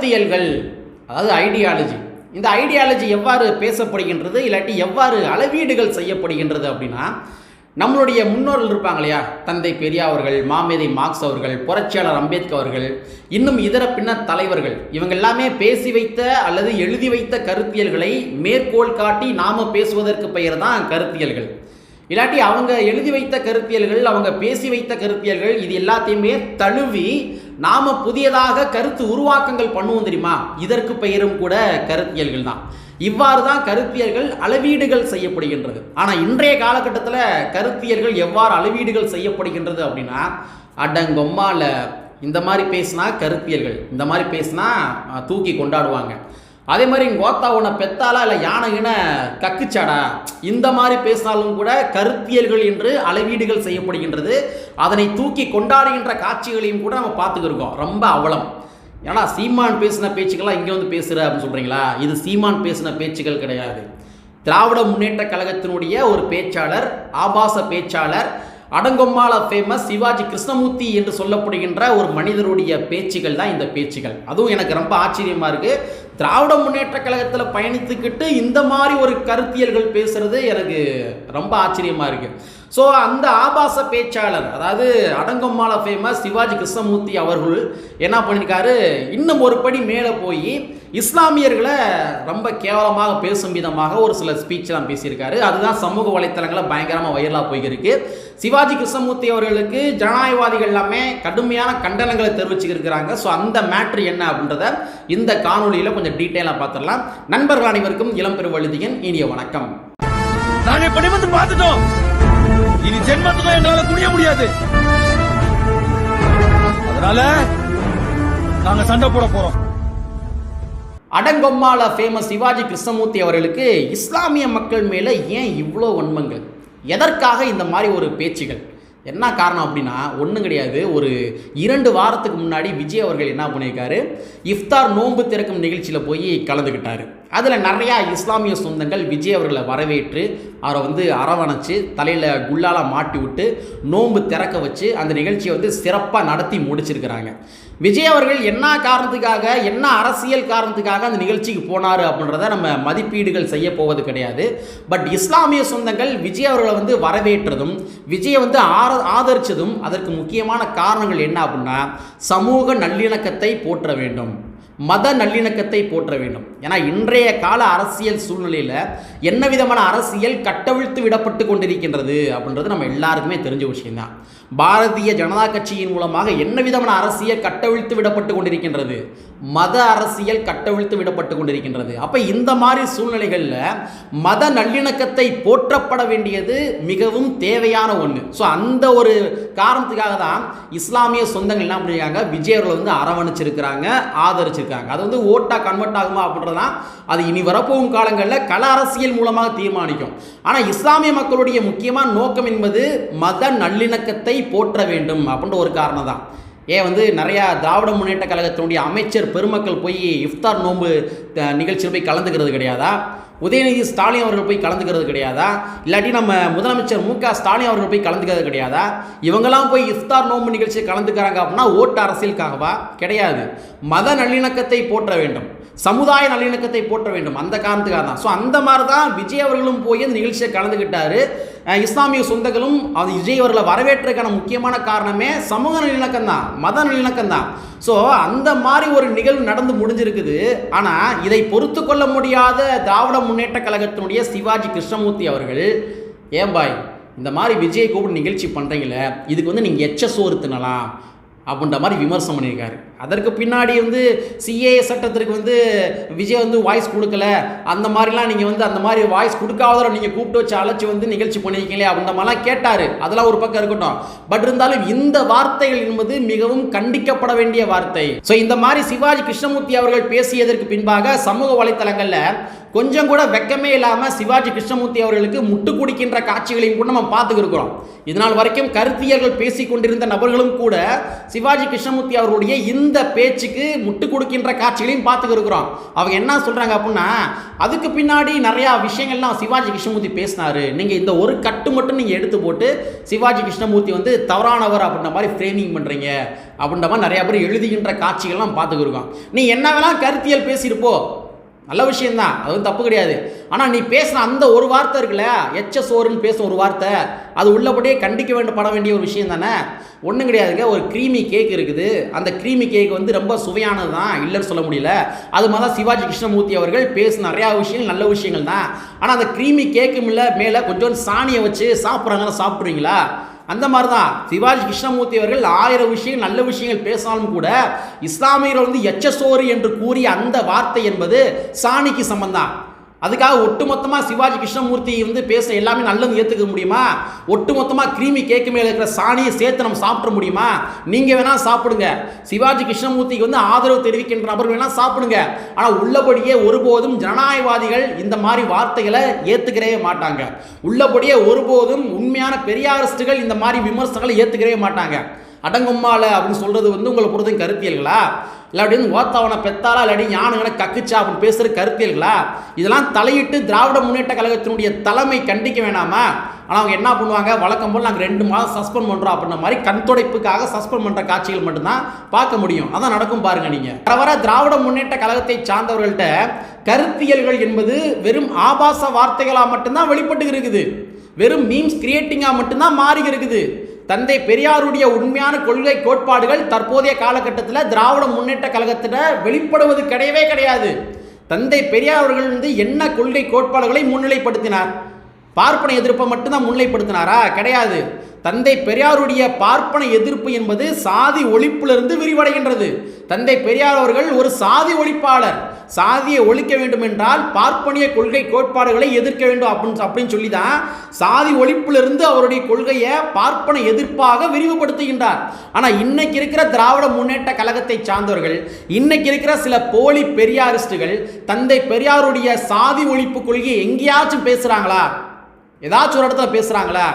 கருத்தியல்கள் அதாவது ஐடியாலஜி இந்த ஐடியாலஜி எவ்வாறு பேசப்படுகின்றது இல்லாட்டி எவ்வாறு அளவீடுகள் செய்யப்படுகின்றது அப்படின்னா நம்மளுடைய முன்னோர்கள் இருப்பாங்க இல்லையா? தந்தை பெரியாவர்கள் மாமேதை மார்க்ஸ் அவர்கள் புரட்சியாளர் அம்பேத்கர் அவர்கள் இன்னும் இதர பின்ன தலைவர்கள். இவங்க எல்லாமே பேசி வைத்த அல்லது எழுதி வைத்த கருத்தியல்களை மேற்கோள் காட்டி நாம பேசுவதற்கு பெயர் தான் கருத்தியல்கள். இல்லாட்டி அவங்க எழுதி வைத்த கருத்தியல்கள் அவங்க பேசி வைத்த கருத்தியல்கள் இது எல்லாத்தையுமே தழுவி நாம புதியதாக கருத்து உருவாக்கங்கள் பண்ணுவோம் தெரியுமா? இதற்கு பெயரும் கூட கருத்தியல்கள் தான். இவ்வாறு தான் கருத்தியல்கள் அளவீடுகள் செய்யப்படுகின்றது. ஆனால் இன்றைய காலகட்டத்தில் கருத்தியல்கள் எவ்வாறு அளவீடுகள் செய்யப்படுகின்றது அப்படின்னா அடங்கொம்மால இந்த மாதிரி பேசினா கருத்தியல்கள் இந்த மாதிரி பேசினா தூக்கி கொண்டாடுவாங்க. அதே மாதிரி கோத்தா உன்னை பெத்தாலா இல்லை யானைகின கக்குச்சாடா? இந்த மாதிரி பேசினாலும் கூட கருத்தியல்கள் என்று அளவீடுகள் செய்யப்படுகின்றது. அதனை தூக்கி கொண்டாடுகின்ற காட்சிகளையும் கூட நம்ம பார்த்துக்கிருக்கோம். ரொம்ப அவலம். ஏன்னா சீமான் பேசின பேச்சுக்கெல்லாம் இங்கே வந்து பேசுகிற அப்படின்னு சொல்கிறீங்களா இது சீமான் பேசின பேச்சுகள் கிடையாது. திராவிட முன்னேற்ற கழகத்தினுடைய ஒரு பேச்சாளர் ஆபாச பேச்சாளர் அடங்கொம்மால ஃபேமஸ் சிவாஜி கிருஷ்ணமூர்த்தி என்று சொல்லப்படுகின்ற ஒரு மனிதருடைய பேச்சுகள் தான் இந்த பேச்சுகள் அதுவும் எனக்கு ரொம்ப ஆச்சரியமாக இருக்குது திராவிட முன்னேற்ற கழகத்தில் பயணித்துக்கிட்டு இந்த மாதிரி ஒரு கருத்தியல்கள் பேசுறது எனக்கு ரொம்ப ஆச்சரியமாக இருக்குது ஸோ அந்த ஆபாச பேச்சாளர் அதாவது அடங்கம்மாள ஃபேமஸ் சிவாஜி கிருஷ்ணமூர்த்தி அவர்கள் என்ன பண்ணியிருக்காரு இன்னும் ஒரு படி மேலே போய் இஸ்லாமியர்களை ரொம்ப கேவலமாக பேசும் விதமாக ஒரு சில ஸ்பீச்செலாம் பேசியிருக்காரு. அதுதான் சமூக வலைத்தளங்களில் பயங்கரமாக வைரலாக போயிருக்கு. சிவாஜி கிருஷ்ணமூர்த்தி அவர்களுக்கு ஜனநாயகவாதிகள் எல்லாமே கடுமையான கண்டனங்களை தெரிவிச்சுருக்கிறாங்க ஸோ அந்த மேட்ரு என்ன அப்படின்றத இந்த காணொலியில் கொஞ்சம் டீட்டெயிலாக பார்த்துடலாம். நண்பர்கள் அனைவருக்கும் இளம்பெருவழுதியின் இனிய வணக்கம். நாங்க இப்ப பார்த்துட்டோம். இனி ஜென்மத்துக்கும் எங்களால குனிய முடியாது. அதனால நாங்க சண்டை போட போறோம். அடங்கொம்மால ஃபேமஸ் சிவாஜி கிருஷ்ணமூர்த்தி அவர்களுக்கு இஸ்லாமிய மக்கள் மேலே ஏன் இவ்வளோ வன்மங்கள்? எதற்காக இந்த மாதிரி ஒரு பேச்சுகள்? என்ன காரணம் அப்படின்னா ஒன்றும் கிடையாது. ஒரு இரண்டு வாரத்துக்கு முன்னாடி விஜய் அவர்கள் என்ன பண்ணியிருக்காரு? இஃப்தார் நோன்பு திறக்கும் நிகழ்ச்சியில் போய் கலந்துக்கிட்டாரு அதில் நிறையா இஸ்லாமிய சொந்தங்கள் விஜய் அவர்களை வரவேற்று அவரை வந்து அரவணைச்சு தலையில் குள்ளால் மாட்டி விட்டு நோன்பு திறக்க வச்சு அந்த நிகழ்ச்சியை வந்து சிறப்பாக நடத்தி முடிச்சிருக்கிறாங்க. விஜய் அவர்கள் என்ன காரணத்துக்காக என்ன அரசியல் காரணத்துக்காக அந்த நிகழ்ச்சிக்கு போனார் அப்படின்றத நம்ம மதிப்பீடுகள் செய்ய போவது கிடையாது. பட் இஸ்லாமிய சொந்தங்கள் விஜய் அவர்களை வந்து வரவேற்றதும் விஜயை வந்து ஆர ஆதரித்ததும் அதற்கு முக்கியமான காரணங்கள் என்ன அப்படின்னா சமூக நல்லிணக்கத்தை போற்ற வேண்டும். மத நல்லிணக்கத்தை போற்ற வேண்டும். ஏன்னா இன்றைய கால அரசியல் சூழ்நிலையில் என்ன விதமான அரசியல் கட்டவிழ்த்து விடப்பட்டு கொண்டிருக்கின்றது அப்படின்றது நம்ம எல்லாருக்குமே தெரிஞ்ச விஷயம்தான். பாரதிய ஜனதா கட்சியின் மூலமாக என்ன விதமான அரசியல் கட்டவிழ்த்து விடப்பட்டு கொண்டிருக்கின்றது? மத அரசியல் கட்டவிழ்த்து விடப்பட்டு கொண்டிருக்கின்றது. அப்போ இந்த மாதிரி சூழ்நிலைகளில் மத நல்லிணக்கத்தை போற்றப்பட வேண்டியது மிகவும் தேவையான ஒன்று ஸோ அந்த ஒரு காரணத்துக்காக தான் இஸ்லாமிய சொந்தங்கள் என்ன பண்ணியிருக்காங்க விஜயர்களை வந்து அரவணைச்சிருக்கிறாங்க ஆதரிச்சிருக்காங்க. அது வந்து ஓட்டாக கன்வெர்ட் ஆகுமா அப்படின்றதான் அது இனி வரப்போகும் காலங்களில் கள அரசியல் மூலமாக தீர்மானிக்கும். ஆனால் இஸ்லாமிய மக்களுடைய முக்கியமான நோக்கம் என்பது மத நல்லிணக்கத்தை போற்ற வேண்டும் அப்படின்ற ஒரு காரணம் தான். ஏன் வந்து நிறையா திராவிட முன்னேற்ற கழகத்தினுடைய அமைச்சர் பெருமக்கள் போய் இஃப்தார் நோன்பு நிகழ்ச்சியில் போய் கலந்துக்கிறது கிடையாதா? உதயநிதி ஸ்டாலின் அவர்கள் போய் கலந்துக்கிறது கிடையாதா? இல்லாட்டி நம்ம முதலமைச்சர் மு க ஸ்டாலின் அவர்கள் போய் கலந்துக்கிறது கிடையாதா? இவங்கெல்லாம் போய் இஃப்தார் நோன்பு நிகழ்ச்சியை கலந்துக்கிறாங்க அப்படின்னா ஓட்டு அரசியலுக்காகவா? கிடையாது. மத நல்லிணக்கத்தை போற்ற வேண்டும். சமுதாய நல்லிணக்கத்தை போற்ற வேண்டும். அந்த காரணத்துக்காக தான். ஸோ அந்த மாதிரி தான் விஜய் அவர்களும் போய் அந்த நிகழ்ச்சியை கலந்துக்கிட்டாரு இஸ்லாமிய சொந்தங்களும் அது விஜய் அவர்களை வரவேற்றதுக்கான முக்கியமான காரணமே சமூக நல்லிணக்கம் தான். மத நல்லிணக்கம் தான். ஸோ அந்த மாதிரி ஒரு நிகழ்வு நடந்து முடிஞ்சிருக்குது. ஆனால் இதை பொறுத்து கொள்ள முடியாத திராவிட முன்னேற்ற கழகத்தினுடைய சிவாஜி கிருஷ்ணமூர்த்தி அவர்கள் ஏன் பாய் இந்த மாதிரி விஜய் கூப்பிட்டு நிகழ்ச்சி பண்ணுறீங்களே இதுக்கு வந்து நீங்கள் எச்ச சோறு தின்னலாம். அப்படின்ற மாதிரி விமர்சனம் பண்ணியிருக்காரு. அதற்கு பின்னாடி வந்து சிஏஏ சட்டத்திற்கு வந்து விஜய் வந்து வாய்ஸ் கொடுக்கல. அந்த மாதிரிலாம் நீங்கள் வந்து அந்த மாதிரி வாய்ஸ் கொடுக்காதவரை நீங்கள் கூப்பிட்டு வச்சு அழைச்சி வந்து நிகழ்ச்சி பண்ணியிருக்கீங்களே அப்படின்ற மாதிரிலாம் கேட்டார். அதெல்லாம் ஒரு பக்கம் இருக்கட்டும். பட் இருந்தாலும் இந்த வார்த்தைகள் என்பது மிகவும் கண்டிக்கப்பட வேண்டிய வார்த்தை. ஸோ இந்த மாதிரி சிவாஜி கிருஷ்ணமூர்த்தி அவர்கள் பேசியதற்கு பின்பாக சமூக வலைத்தளங்களில் கொஞ்சம் கூட வெக்கமே இல்லாமல் சிவாஜி கிருஷ்ணமூர்த்தி அவர்களுக்கு முட்டு குடிக்கின்ற காட்சிகளையும் கூட நம்ம பார்த்துக்கிருக்கிறோம். இதனால் வரைக்கும் கருத்தியர்கள் பேசிக் கொண்டிருந்த நபர்களும் கூட சிவாஜி கிருஷ்ணமூர்த்தி அவர்களுடைய இந்த இந்த பேச்சுக்கு முட்டு கொடுக்கின்ற காட்சிகளையும் பார்த்துக்க அவங்க என்ன சொல்றாங்க அப்படின்னா அதுக்கு பின்னாடி நிறையா விஷயங்கள்லாம் சிவாஜி கிருஷ்ணமூர்த்தி பேசினாரு. நீங்க இந்த ஒரு கட்டு மட்டும் நீங்க எடுத்து போட்டு சிவாஜி கிருஷ்ணமூர்த்தி வந்து தவறானவர் அப்படின்ற மாதிரி ஃப்ரேமிங் பண்றீங்க. அப்படின்ற மாதிரி நிறைய பேர் எழுதுகின்ற காட்சிகள்லாம் பார்த்துக்கிருக்கோம் நீ என்ன வேணா கருத்தியல் பேசியிருப்போ. நல்ல விஷயந்தான் அது வந்து தப்பு கிடையாது. ஆனால் நீ பேசுகிற அந்த ஒரு வார்த்தை இருக்குல்ல? எச்ச சோறுன்னு பேசும் ஒரு வார்த்தை. அது உள்ளபடியே கண்டிக்க வேண்ட பட வேண்டிய ஒரு விஷயம் தானே? ஒன்றும் கிடையாதுங்க. ஒரு க்ரீமி கேக் இருக்குது. அந்த க்ரீமி கேக் வந்து ரொம்ப சுவையானது தான் இல்லைன்னு சொல்ல முடியல. அது மாதிரி தான் சிவாஜி கிருஷ்ணமூர்த்தி அவர்கள் பேசுன நிறையா விஷயங்கள் நல்ல விஷயங்கள் தான். ஆனால் அந்த க்ரீமி கேக்கு மேலே மேலே கொஞ்சம் சாணியை வச்சு சாப்பிட்றாங்கன்னா சாப்பிட்றீங்களா? அந்த மாதிரி தான் சிவாஜி கிருஷ்ணமூர்த்தி அவர்கள் ஆயிரம் விஷயங்கள் நல்ல விஷயங்கள் பேசினாலும் கூட இஸ்லாமியர்கள் வந்து எச்சசோறு என்று கூறிய அந்த வார்த்தை என்பது சாணிக்கு சம்பந்தம். அதுக்காக ஒட்டுமொத்தமாக சிவாஜி கிருஷ்ணமூர்த்தி வந்து பேச எல்லாமே நல்லது ஏற்றுக்க முடியுமா? ஒட்டுமொத்தமாக கிருமி கேக்கு மேலே இருக்கிற சாணியை சேர்த்து நம்ம சாப்பிட முடியுமா? நீங்கள் வேணால் சாப்பிடுங்க. சிவாஜி கிருஷ்ணமூர்த்திக்கு வந்து ஆதரவு தெரிவிக்கின்ற நபர் வேணால் சாப்பிடுங்க. ஆனால் உள்ளபடியே ஒருபோதும் ஜனநாயகவாதிகள் இந்த மாதிரி வார்த்தைகளை ஏற்றுக்கிறவே மாட்டாங்க. உள்ளபடியே ஒருபோதும் உண்மையான பெரியாரிஸ்டுகள் இந்த மாதிரி விமர்சனங்களை ஏற்றுக்கிறவே மாட்டாங்க. அடங்கும்மால அப்படின்னு சொல்கிறது வந்து உங்களை பொறுத்த கருத்தியல்களா? இல்லாட்டி ஓத்தவனை பெத்தாலா இல்லாட்டி ஞானங்கனை கக்குச்சா அப்படின்னு பேசுகிற கருத்தியல்களா? இதெல்லாம் தலையிட்டு திராவிட முன்னேற்ற கழகத்தினுடைய தலைமை கண்டிக்க வேணாமா? ஆனால் அவங்க என்ன பண்ணுவாங்க? வழக்கம் போல் நாங்கள் ரெண்டு மாதம் சஸ்பெண்ட் பண்ணுறோம் அப்படின்ற மாதிரி கண் துடைப்புக்காக சஸ்பெண்ட் பண்ணுற காட்சிகள் மட்டும்தான் பார்க்க முடியும். அதான் நடக்கும் பாருங்க நீங்கள் வர வர திராவிட முன்னேற்ற கழகத்தை சார்ந்தவர்கள்ட்ட கருத்தியல்கள் என்பது வெறும் ஆபாச வார்த்தைகளாக மட்டும்தான் வெளிப்பட்டு இருக்குது வெறும் மீம்ஸ் கிரியேட்டிங்காக மட்டும்தான் மாறி இருக்குது தந்தை பெரியாருடைய உண்மையான கொள்கை கோட்பாடுகள் தற்போதைய காலகட்டத்தில் திராவிட முன்னேற்ற கழகத்தில் வெளிப்படுவது கிடையவே கிடையாது. தந்தை பெரியார் அவர்கள் வந்து என்ன கொள்கை கோட்பாடுகளை முன்னிலைப்படுத்தினார்? பார்ப்பன எதிர்ப்பை மட்டும்தான் முன்னிலைப்படுத்தினாரா? கிடையாது. தந்தை பெரியாருடைய பார்ப்பன எதிர்ப்பு என்பது சாதி ஒழிப்பிலிருந்து விரிவடைகின்றது. தந்தை பெரியார் அவர்கள் ஒரு சாதி ஒழிப்பாளர். சாதியை ஒழிக்க வேண்டும் என்றால் பார்ப்பனிய கொள்கை கோட்பாடுகளை எதிர்க்க வேண்டும் அப்படின்னு அப்படின்னு சொல்லி தான் சாதி ஒழிப்பிலிருந்து அவருடைய கொள்கையை பார்ப்பன எதிர்ப்பாக விரிவுபடுத்துகின்றார். ஆனால் இன்னைக்கு இருக்கிற திராவிட முன்னேற்ற கழகத்தை சார்ந்தவர்கள் இன்னைக்கு இருக்கிற சில போலி பெரியாரிஸ்டுகள் தந்தை பெரியாருடைய சாதி ஒழிப்பு கொள்கையை எங்கேயாச்சும் பேசுகிறாங்களா ஏதாச்சும் ஒரு இடத்துல பேசுகிறாங்களா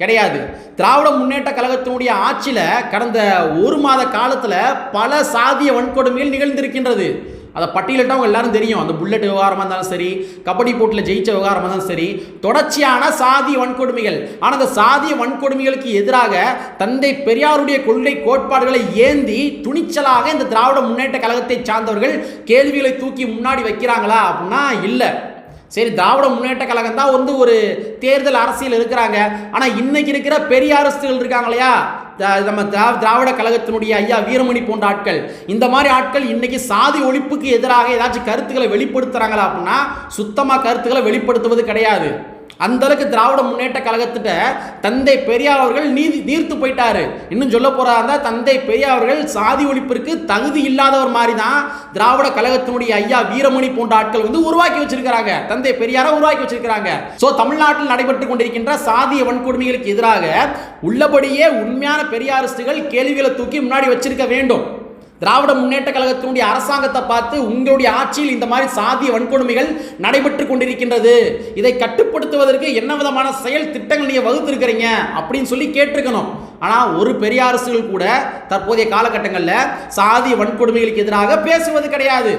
கிடையாது. திராவிட முன்னேற்ற கழகத்தினுடைய ஆட்சியில் கடந்த ஒரு மாத காலத்தில் பல சாதிய வன்கொடுமைகள் நிகழ்ந்திருக்கின்றது. அதை பட்டியலிட்டவங்க எல்லாரும் தெரியும். அந்த புல்லட் விவகாரமாக இருந்தாலும் சரி கபடி போட்டியில் ஜெயிச்ச விவகாரமாக இருந்தாலும் சரி தொடர்ச்சியான சாதிய வன்கொடுமைகள். ஆனால் அந்த சாதிய வன்கொடுமைகளுக்கு எதிராக தந்தை பெரியாருடைய கொள்கை கோட்பாடுகளை ஏந்தி துணிச்சலாக இந்த திராவிட முன்னேற்ற கழகத்தை சார்ந்தவர்கள் கேள்விகளை தூக்கி முன்னாடி வைக்கிறாங்களா அப்படின்னா இல்லை. சரி திராவிட முன்னேற்ற கழகம் தான் வந்து ஒரு தேர்தல் அரசியல் இருக்கிறாங்க. ஆனால் இன்னைக்கு இருக்கிற பெரிய அரசுகள் இருக்காங்க இல்லையா? த- நம்ம திராவிட கழகத்தினுடைய ஐயா வீரமணி போன்ற ஆட்கள். இந்த மாதிரி ஆட்கள் இன்னைக்கு சாதி ஒழிப்புக்கு எதிராக ஏதாச்சும் கருத்துக்களை வெளிப்படுத்துகிறாங்களா அப்படின்னா சுத்தமாக கருத்துக்களை வெளிப்படுத்துவது கிடையாது. அந்த அளவுக்கு திராவிட முன்னேற்ற கழகத்திட்ட தந்தை பெரியார் அவர்கள் நீதி தீர்த்து போயிட்டாரு. இன்னும் சொல்ல போறாங்க தந்தை பெரியார் அவர்கள் சாதி ஒழிப்பிற்கு தகுதி இல்லாதவர் மாதிரி தான் திராவிட கழகத்தினுடைய ஐயா வீரமணி போன்ற ஆட்கள் வந்து உருவாக்கி வச்சிருக்கிறாங்க. தந்தை பெரியாரை உருவாக்கி வச்சிருக்கிறாங்க. சோ தமிழ்நாட்டில் நடைபெற்று கொண்டிருக்கின்ற சாதிய வன்கொடுமைகளுக்கு எதிராக உள்ளபடியே உண்மையான பெரியாரிஸ்டுகள் கேள்விகளை தூக்கி முன்னாடி வச்சிருக்க வேண்டும். திராவிட முன்னேற்ற கழகத்தினுடைய அரசாங்கத்தை பார்த்து உங்களுடைய ஆட்சியில் இந்த மாதிரி சாதிய வன்கொடுமைகள் நடைபெற்று கொண்டிருக்கின்றது. இதை கட்டுப்படுத்துவதற்கு என்ன விதமான செயல் திட்டங்கள் நீங்கள் வகுத்திருக்கிறீங்க அப்படின்னு சொல்லி கேட்டிருக்கணும். ஆனால் ஒரு பெரிய அரசுகள் கூட தற்போதைய காலகட்டங்களில் சாதிய வன்கொடுமைகளுக்கு எதிராக பேசுவது கிடையாது.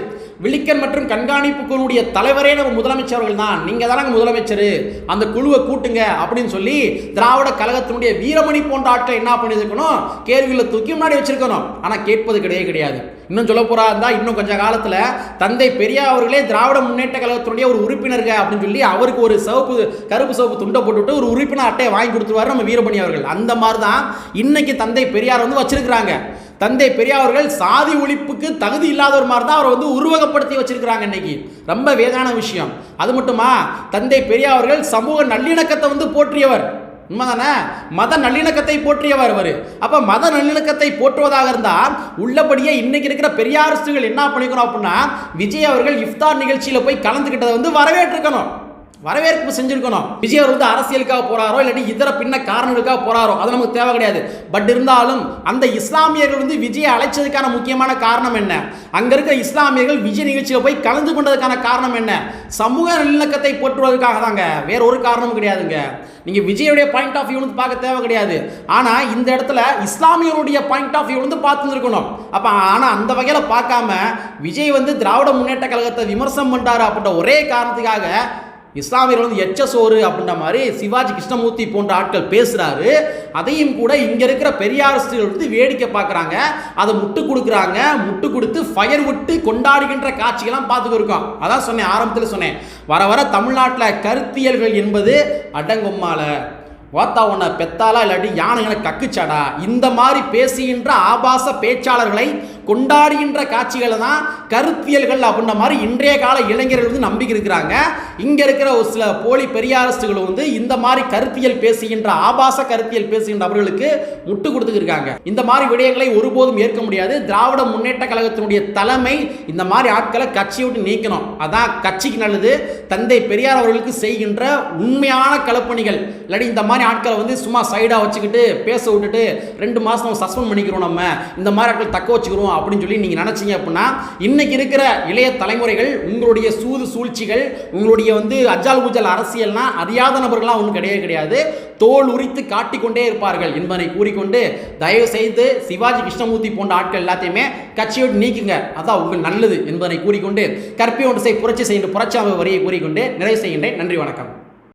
விழிக்கன் மற்றும் கண்காணிப்பு குழுவுடைய தலைவரே நம்ம முதலமைச்சர்கள் தான் நீங்க தானங்க முதலமைச்சர். அந்த குழுவை கூட்டுங்க அப்படின்னு சொல்லி திராவிட கழகத்தினுடைய வீரமணி போன்ற ஆட்கள் என்ன பண்ணியிருக்கணும்? கேள்வியில் தூக்கி முன்னாடி வச்சிருக்கணும். ஆனால் கேட்பது கிடையவே கிடையாது. இன்னும் சொல்ல போறா இருந்தால் இன்னும் கொஞ்சம் காலத்தில் தந்தை பெரியார் அவர்களே திராவிட முன்னேற்ற கழகத்தினுடைய ஒரு உறுப்பினருங்க அப்படின்னு சொல்லி அவருக்கு ஒரு சிவப்பு கருப்பு சிவப்பு துண்டை போட்டுவிட்டு ஒரு உறுப்பினர் அட்டையை வாங்கி கொடுத்துருவாரு நம்ம வீரமணி அவர்கள். அந்த மாதிரி தான் இன்னைக்கு தந்தை பெரியார் வந்து வச்சிருக்கிறாங்க. தந்தை பெரியார் சாதி ஒழிப்புக்கு தகுதி இல்லாதவர் மாதிரி தான் அவரை வந்து உருவகப்படுத்தி வச்சிருக்கிறாங்க இன்னைக்கு. ரொம்ப வேதான விஷயம். அது மட்டுமா? தந்தை பெரியாவர்கள் சமூக நல்லிணக்கத்தை வந்து போற்றியவர். உண்மைதானே? மத நல்லிணக்கத்தை போற்றியவர் அவர். அப்போ மத நல்லிணக்கத்தை போற்றுவதாக இருந்தால் உள்ளபடியே இன்னைக்கு இருக்கிற பெரியாரசுகள் என்ன பண்ணிக்கணும் அப்படின்னா விஜய் அவர்கள் இஃப்தார் நிகழ்ச்சியில் போய் கலந்துக்கிட்டதை வந்து வரவேற்றுக்கணும் வரவேற்பு செஞ்சிருக்கணும். விஜய் அவர் வந்து அரசியலுக்காக போறாரோ இல்லாட்டி இதர பின்ன காரணங்களுக்காக போறாரோ அது நமக்கு தேவை கிடையாது. பட் இருந்தாலும் அந்த இஸ்லாமியர்கள் வந்து விஜயை அழைச்சதுக்கான முக்கியமான காரணம் என்ன? அங்க இருக்க இஸ்லாமியர்கள் விஜய் நிகழ்ச்சியில் போய் கலந்து கொண்டதுக்கான காரணம் என்ன? சமூக நல்லிணக்கத்தை போற்றுவதற்காக தாங்க. வேற ஒரு காரணமும் கிடையாதுங்க. நீங்க விஜயுடைய பாயிண்ட் ஆஃப் வியூ வந்து பார்க்க தேவை கிடையாது. ஆனா இந்த இடத்துல இஸ்லாமியருடைய பாயிண்ட் ஆஃப் வியூ வந்து பார்த்துருக்கணும் அப்ப ஆனா அந்த வகையில பார்க்காம விஜய் வந்து திராவிட முன்னேற்ற கழகத்தை விமர்சனம் பண்றாரு அப்படின்ற ஒரே காரணத்துக்காக இஸ்லாமியர்கள் வந்து எச்ச சோறு அப்படின்ற மாதிரி சிவாஜி கிருஷ்ணமூர்த்தி போன்ற ஆட்கள் பேசுகிறாரு அதையும் கூட இங்கே இருக்கிற பெரியாரிஸ்டுகள் வந்து வேடிக்கை பார்க்குறாங்க. அதை முட்டு கொடுக்குறாங்க. முட்டு கொடுத்து ஃபயர் விட்டு கொண்டாடுகின்ற காட்சிகள்லாம் பார்த்துக்கிருக்கோம். அதான் சொன்னேன் ஆரம்பத்தில் சொன்னேன். வர வர தமிழ்நாட்டில் கருத்தியல்கள் என்பது அடங்கும்மால. வாத்தா உன்னை பெத்தாலா இல்லாட்டி யானைகளை கக்குச்சாடா? இந்த மாதிரி பேசுகின்ற ஆபாச பேச்சாளர்களை கொண்டாடுகின்ற காட்சிகளை தான் கருத்தியல்கள் அப்படின்ற மாதிரி இன்றைய கால இளைஞர்கள் வந்து நம்பிக்கை இருக்கிறாங்க. இங்கே இருக்கிற ஒரு சில போலி பெரியாரஸ்டுகள் வந்து இந்த மாதிரி கருத்தியல் பேசுகின்ற ஆபாச கருத்தியல் பேசுகின்ற அவர்களுக்கு முட்டு கொடுத்துருக்காங்க இந்த மாதிரி விடயங்களை ஒருபோதும் ஏற்க முடியாது. திராவிட முன்னேற்ற கழகத்தினுடைய தலைமை இந்த மாதிரி ஆட்களை கட்சியை விட்டு நீக்கணும். அதான் கட்சிக்கு நல்லது. தந்தை பெரியார் அவர்களுக்கு செய்கின்ற உண்மையான களப்பணிகள். இல்லாட்டி இந்த மாதிரி ஆட்களை வந்து சும்மா சைடாக வச்சுக்கிட்டு பேச விட்டுட்டு ரெண்டு மாதம் சஸ்பெண்ட் பண்ணிக்கிறோம் நம்ம. இந்த மாதிரி ஆட்கள் தக்க வச்சுக்கிறோம் அப்படின்னு சொல்லி நீங்கள் நினச்சிங்க அப்படின்னா இன்னைக்கு இருக்கிற இளைய தலைமுறைகள் உங்களுடைய சூது சூழ்ச்சிகள் உங்களுடைய வந்து அஜால் குஜால் அரசியல்னால் அறியாத நபர்கள்லாம் ஒன்றும் கிடையவே கிடையாது. தோல் உரித்து காட்டிக்கொண்டே இருப்பார்கள் என்பதை கூறிக்கொண்டு தயவு செய்து சிவாஜி கிருஷ்ணமூர்த்தி போன்ற ஆட்கள் எல்லாத்தையுமே கட்சியோடு நீக்குங்க. அதான் உங்களுக்கு நல்லது என்பதை கூறிக்கொண்டு கற்பி ஒன்று செய் புரட்சி செய்கின்ற புரட்சி அமைப்பு வரியை கூறிக்கொண்டு நிறைவு செய்கின்றேன். நன்றி வணக்கம்.